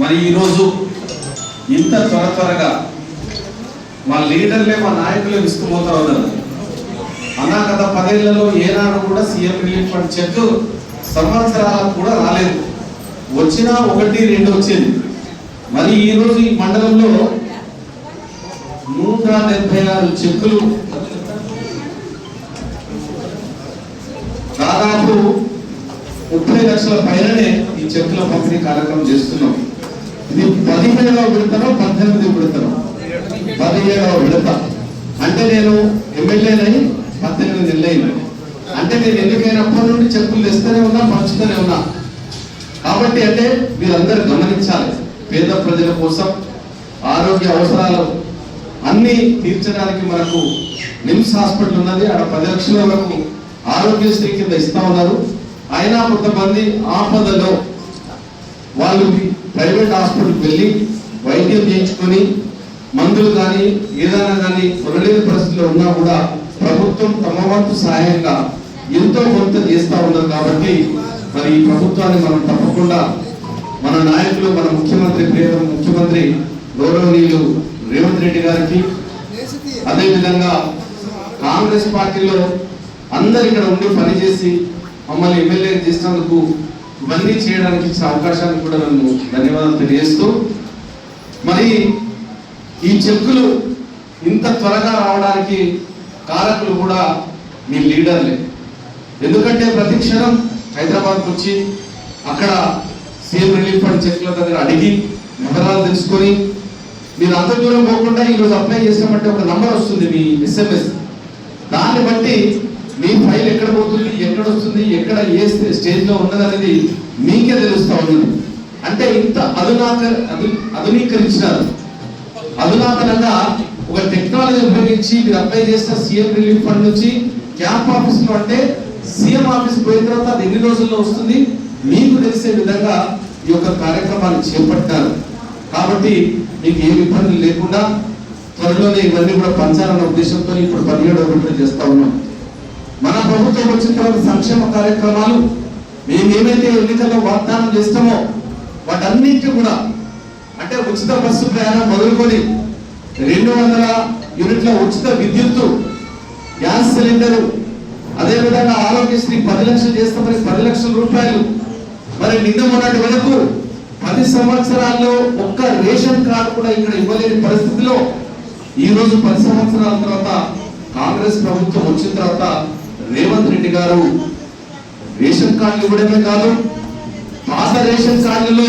మరి ఈరోజు ఇంత త్వర త్వరగా మా లీడర్లే మా నాయకులే విసుకుపోతా ఉన్నారు అన్నా గత పదేళ్ళలో ఏనాడు కూడా సీఎం రిలీఫ్ ఫండ్ చెక్ సంవత్సరాలకు కూడా రాలేదు. వచ్చినా ఒకటి రెండు వచ్చింది. మరి ఈరోజు ఈ మండలంలో నూట డెబ్బై ఆరు చెక్కులు దాదాపు ముప్పై లక్షల పైననే ఈ చెక్కుల పంపిణీ కార్యక్రమం చేస్తున్నాం. ఇది పదిహేడవ విడతలో పద్దెనిమిది విడతలో పదిహేడవ విడత. అంటే నేను ఎమ్మెల్యేనై పద్దెనిమిది నెలలైన అంటే నేను ఎన్నికైనప్పటి నుండి చెప్పులు తెస్తూనే ఉన్నా పంచుతూనే ఉన్నా. కాబట్టి అంటే మీరందరూ గమనించాలి పేద ప్రజల కోసం ఆరోగ్య అవసరాలు అన్ని తీర్చడానికి మనకు నిమ్స్ హాస్పిటల్ ఉన్నది. ఆడ పది లక్షల వరకు ఆరోగ్యశ్రీ కింద ఇస్తా ఉన్నారు. అయినా కొంతమంది ఆపదలో వాళ్ళు ప్రైవేట్ హాస్పిటల్కి వెళ్ళి వైద్యం చేయించుకొని మందులు కానీ ఏదైనా కానీ కొనలేని పరిస్థితిలో ఉన్నా కూడా ప్రభుత్వం తమ వంతు సహాయంగా ఎంతో కొంత చేస్తూ ఉన్నారు కాబట్టి మరి ఈ ప్రభుత్వాన్ని మనం తప్పకుండా మన నాయకులు మన ముఖ్యమంత్రి ప్రియ ముఖ్యమంత్రి గౌరవనీయులు రేవంత్ రెడ్డి గారికి అదేవిధంగా కాంగ్రెస్ పార్టీలో అందరు ఇక్కడ ఉండి పనిచేసి మమ్మల్ని ఎమ్మెల్యే చేసినందుకు ఇవన్నీ చేయడానికి ఇచ్చిన అవకాశాన్ని కూడా నన్ను ధన్యవాదాలు తెలియజేస్తూ మరి ఈ చెక్కులు ఇంత త్వరగా రావడానికి కారకులు కూడా మీ లీడర్లే. ఎందుకంటే ప్రతి క్షణం హైదరాబాద్కి వచ్చి అక్కడ సీఎం రిలీఫ్ ఫండ్ చెక్ల దగ్గర అడిగి వివరాలు తెలుసుకొని మీరు అంత దూరం పోకుండా ఈరోజు అప్లై చేసామంటే ఒక నంబర్ వస్తుంది మీ ఎస్ఎంఎస్ దాన్ని బట్టి మీ ఫైల్ ఎక్కడ పోతుంది? ఎక్కడ ఎక్కడ ఏ స్టేజ్లో ఉన్నది అనేది మీకే తెలుస్తూ ఉన్నది అంటే ఇంత అధునాక అధునీకరించినారు. అధునాతనంగా ఒక టెక్నాలజీ ఉపయోగించి మీరు అప్లై చేసిన సీఎం రిలీఫ్ ఫండ్ నుంచి క్యాంప్ ఆఫీస్లో అంటే సీఎం ఆఫీస్ పోయిన తర్వాత అది ఎన్ని రోజుల్లో వస్తుంది? మీకు తెలిసే విధంగా ఈ యొక్క కార్యక్రమాన్ని చేపట్టారు. కాబట్టి మీకు ఏమి ఇబ్బందులు లేకుండా త్వరలోనే ఇవన్నీ కూడా పంచాలన్న ఉద్దేశంతో ఇప్పుడు పదిహేడు ఒకటి చేస్తా ఉన్నాం. మన ప్రభుత్వం వచ్చిన తర్వాత సంక్షేమ కార్యక్రమాలు మేము ఏమైతే ఎన్నికల్లో వాగ్దానం చేస్తామో వాటన్నిటి కూడా అంటే ఉచిత బస్సు ప్రయాణం మొదలుకొని రెండు వందల యూనిట్ల ఉచిత విద్యుత్తు గ్యాస్ సిలిండరు అదేవిధంగా ఆరోగ్యశ్రీ పది లక్షలు చేస్తామని పది లక్షల రూపాయలు. మరి నిన్న మొన్నటి వరకు పది సంవత్సరాల్లో ఒక్క రేషన్ కార్డు కూడా ఇక్కడ ఇవ్వలేని పరిస్థితిలో ఈ రోజు పది సంవత్సరాల తర్వాత కాంగ్రెస్ ప్రభుత్వం వచ్చిన తర్వాత రేవంత్ రెడ్డి గారు రేషన్ కార్డులు ఇవ్వడమే కాదు పాత రేషన్ కార్డులలో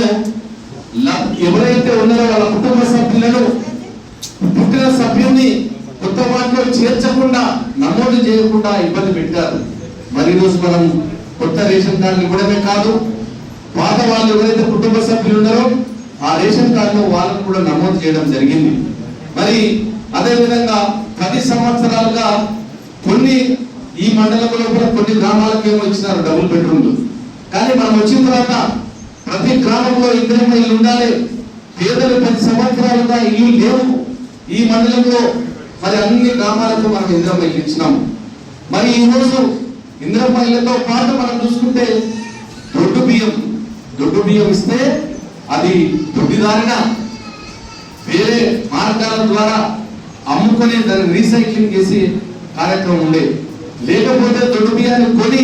ఎవరైతే ఉన్నారో వాళ్ళ కుటుంబ సభ్యులను పుట్టిన సభ్యుల్ని కొత్త వాటిలో చేర్చకుండా నమోదు చేయకుండా ఇబ్బంది పెట్టారు. మరి ఈరోజు మనం కొత్త రేషన్ కార్డులు ఇవ్వడమే కాదు పాత వాళ్ళు ఎవరైతే కుటుంబ సభ్యులు ఉన్నారో ఆ రేషన్ కార్డులో వాళ్ళను కూడా నమోదు చేయడం జరిగింది. మరి అదే విధంగా పది సంవత్సరాలుగా కొన్ని ఈ మండలంలో కూడా కొన్ని గ్రామాలకు ఏమో ఇచ్చినారు డబుల్ బెడ్రూమ్లు కానీ మనం వచ్చిన తర్వాత ప్రతి గ్రామంలో ఇంద్రమ్మ ఇల్లు ఉండాలి. పేదలు పది సంవత్సరాలుగా ఇల్లు లేవు. ఈ మండలంలో మరి అన్ని గ్రామాలకు మనం ఇంద్రమ్మ ఇల్లు ఇచ్చినాము. మరి ఈ రోజు ఇంద్రమ్మ ఇళ్ళతో పాటు మనం చూసుకుంటే దొడ్డు బియ్యం దొడ్డు బియ్యం ఇస్తే అది దొడ్డిదారిన వేరే మార్గాల ద్వారా అమ్ముకొని దాన్ని రీసైక్లింగ్ చేసి కార్యక్రమం ఉండేది. లేకపోతే దొడ్డు బియ్యాన్ని కొని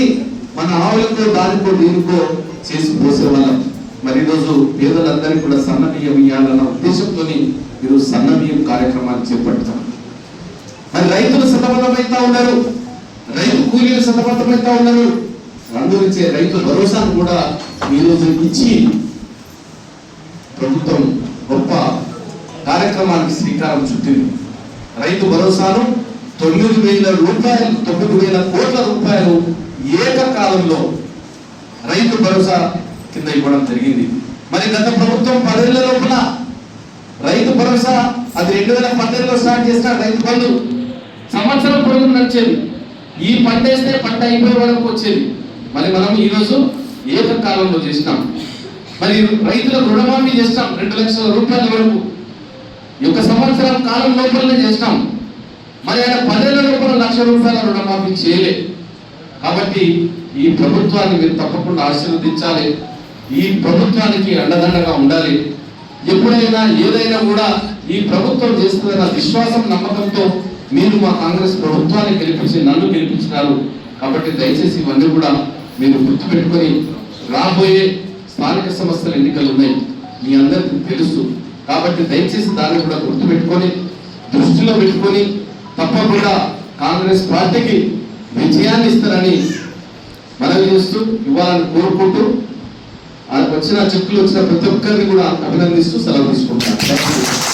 మన ఆవులకో దానికో దీనికో చేసి పోసేవాళ్ళం మరి ఈరోజు పేదలందరికీ కూడా సన్న బియ్యం ఇవ్వాలన్న ఉద్దేశంతో ఈరోజు సన్న బియ్యం కార్యక్రమాన్ని చేపడతాం. మరి రైతులు సతమతమవుతా ఉన్నారు. రైతు కూలీలు సతమతమవుతా ఉన్నారు. అందుగురించే రైతు భరోసాను కూడా ఈరోజు ఇచ్చి ప్రభుత్వం గొప్ప కార్యక్రమానికి శ్రీకారం చుట్టింది. రైతు భరోసాను తొమ్మిది వేల రూపాయలు తొమ్మిది వేల కోట్ల రూపాయలు ఏకకాలంలో రైతు భరోసా కింద ఇవ్వడం జరిగింది. మరి గత ప్రభుత్వం పదేళ్ళ లోపల రైతు భరోసా అది రెండు వేల పన్నెండులో స్టార్ట్ చేసిన రైతు బంధు సంవత్సరం పొడుగు నడిచేది ఈ పంట వేస్తే పంట అయిపోయే వరకు వచ్చేది మరి మనం ఈరోజు ఏకకాలంలో చేసినాం. మరి రైతులకు రుణమాఫీ చేస్తాం రెండు లక్షల రూపాయల వరకు. ఒక సంవత్సరం కాలం లోపలనే చేస్తాం మరి ఆయన పదేళ్ళ రూపాయలు లక్ష రూపాయల రుణమాఫీ చేయలే. కాబట్టి ఈ ప్రభుత్వాన్ని మీరు తప్పకుండా ఆశీర్వదించాలి. ఈ ప్రభుత్వానికి అండదండగా ఉండాలి. ఎప్పుడైనా ఏదైనా కూడా ఈ ప్రభుత్వం చేస్తుందన్న విశ్వాసం నమ్మకంతో మీరు మా కాంగ్రెస్ ప్రభుత్వాన్ని గెలిపించి నన్ను గెలిపించినారు. కాబట్టి దయచేసి ఇవన్నీ కూడా మీరు గుర్తుపెట్టుకొని రాబోయే స్థానిక సంస్థల ఎన్నికలు ఉన్నాయి. మీ అందరికీ తెలుసు. కాబట్టి దయచేసి దాన్ని కూడా గుర్తుపెట్టుకొని దృష్టిలో పెట్టుకొని తప్పకుండా కాంగ్రెస్ పార్టీకి విజయాన్ని ఇస్తారని మనవి చేస్తూ ఇవ్వాలని కోరుకుంటూ ఆ వచ్చిన చెక్కులు వచ్చిన ప్రతి ఒక్కరిని కూడా అభినందిస్తూ సెలవు తీసుకుంటాను